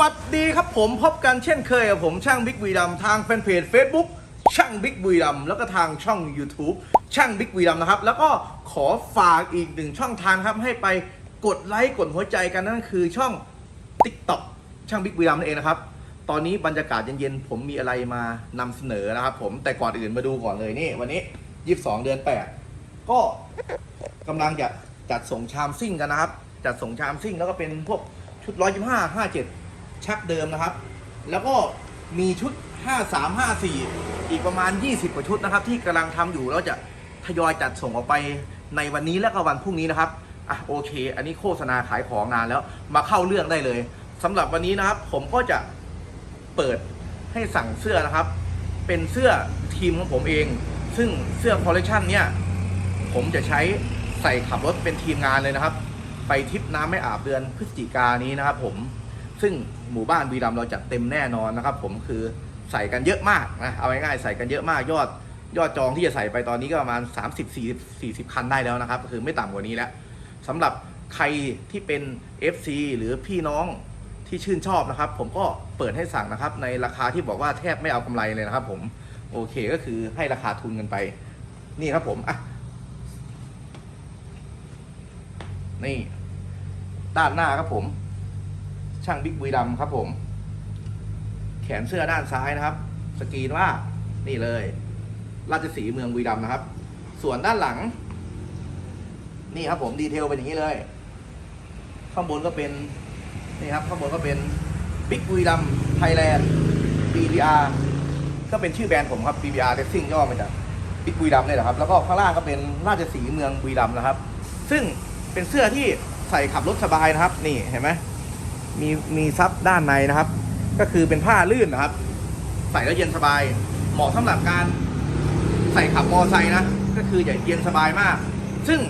วัสดีครับผมพบกันเช่นเคยกับผมช่างบิ๊กวีดำทางแฟนเพจ Facebook ช่างบิ๊กวีดำแล้วก็ทางช่อง YouTube ช่างบิ๊กวีดำนะครับ แล้วก็ขอฝากอีกหนึ่งช่องทางครับให้ไปกดไลค์กดหัวใจกันนั่นคือช่อง TikTok ช่างบิ๊กวีดำนั่นเองนะครับ ตอนนี้บรรยากาศเย็นๆผมมีอะไรมานำเสนอนะครับ ผมแต่ก่อนอื่นมาดูก่อนเลยนี่ วันนี้ 22 เดือน 8 ก็กำลังจะจัดส่งชามซิ่งกันนะครับ จัดส่งชามซิ่งแล้วก็เป็นพวกชุด125 57 ชักเดิมนะครับ แล้วก็มีชุด 53 54 อีกประมาณ 20กว่าชุดนะครับ ที่กำลังทำอยู่แล้วจะทยอยจัดส่งออกไปในวันนี้และก็วันพรุ่งนี้นะครับอะโอเค อันนี้โฆษณาขายของนานแล้วมาเข้าเรื่องได้เลยสำหรับวันนี้นะครับ ผมก็จะเปิดให้สั่งเสื้อนะครับ เป็นเสื้อทีมของผมเอง ซึ่งเสื้อคอลเลคชันเนี่ยผมจะใช้ใส่ขับรถเป็นทีมงานเลยนะครับ ไปทริปน้ำไม่อาบเดือนพฤศจิกานี้นะครับผม ซึ่งหมู่บ้านวีรัมเราจัดเต็มแน่นอนนะครับ ผมคือใส่กันเยอะมากนะเอาง่ายๆใส่กันเยอะมากยอดยอดจองที่จะใส่ไปตอนนี้ก็ประมาณ 30 40 40 คันได้แล้วนะครับ คือไม่ต่ำกว่านี้แล้วสำหรับใครที่เป็น FC หรือพี่น้องที่ชื่นชอบนะครับ ผมก็เปิดให้สั่งนะครับ ในราคาที่บอกว่าแทบไม่เอากำไรเลยนะครับ ผมโอเคก็คือให้ราคาทุนกันไป นี่ครับผมอะนี่ ด้านหน้าครับผม ช่างบิ๊กวีดำครับผม แขนเสื้อด้านซ้ายนะครับ สกรีนว่านี่เลย ราชสีเมืองวีดำนะครับ ส่วนด้านหลัง นี่ครับผมดีเทลเป็นอย่างนี้เลย ข้างบนก็เป็นนี่ครับข้างบนก็เป็น Big บุรีรัมไทยแลนด์ BBR ก็เป็นชื่อแบรนด์ผมครับ BBR Racing ย่อมาจาก Big บุรีรัมเลยนะครับ แล้วก็ข้างล่างก็เป็นราชสีเมืองบุรีรัมนะครับ ซึ่งเป็นเสื้อที่ใส่ขับรถสบายนะครับ นี่เห็นไหม มีมีซับด้านในนะครับ ก็คือเป็นผ้าลื่นนะครับ ใส่แล้วเย็นสบาย เหมาะสำหรับการใส่ขับมอไซค์นะ ก็คือจะเย็นสบายมาก ซึ่ง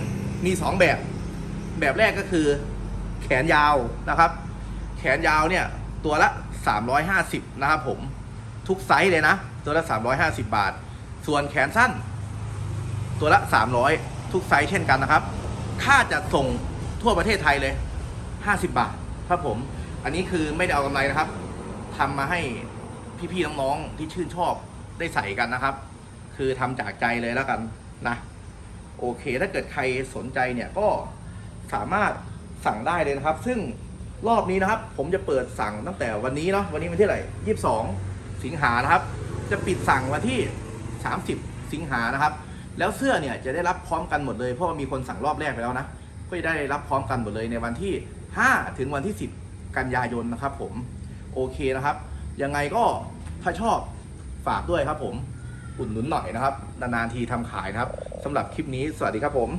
มีสองแบบ แบบแรกก็คือ แขนยาวนะครับ แขนยาวเนี่ยตัวละ 350 นะครับผมทุกไซส์เลยนะ ตัวละ 350 บาท ส่วนแขนสั้น ตัวละ 300 ทุกไซส์เช่นกันนะครับ ค่าจัดส่งทั่วประเทศไทยเลย 50 บาท ครับผม อันนี้คือไม่ได้เอากำไรนะครับทำมาให้พี่ๆน้องๆที่ชื่นชอบได้ใส่กันนะครับ คือทำจากใจเลยแล้วกันนะโอเค ถ้าเกิดใครสนใจเนี่ยก็สามารถสั่งได้เลยนะครับ ซึ่งรอบนี้นะครับ ผมจะเปิดสั่งตั้งแต่วันนี้เนาะวันนี้วันที่ไหร่ยี่สิบสองสิงหานะครับ จะปิดสั่งวันที่ 30 สิงหานะครับ แล้วเสื้อเนี่ยจะได้รับพร้อมกันหมดเลยเพราะว่ามีคนสั่งรอบแรกไปแล้วนะก็จะได้รับพร้อมกันหมดเลยในวันที่ 5 ถึงวันที่ 10 กันยายนนะครับผมโอเคนะครับ ยังไงก็ถ้าชอบฝากด้วยครับผม อุดหนุนหน่อยนะครับ นานๆทีทำขายนะครับสำหรับคลิปนี้สวัสดีครับผม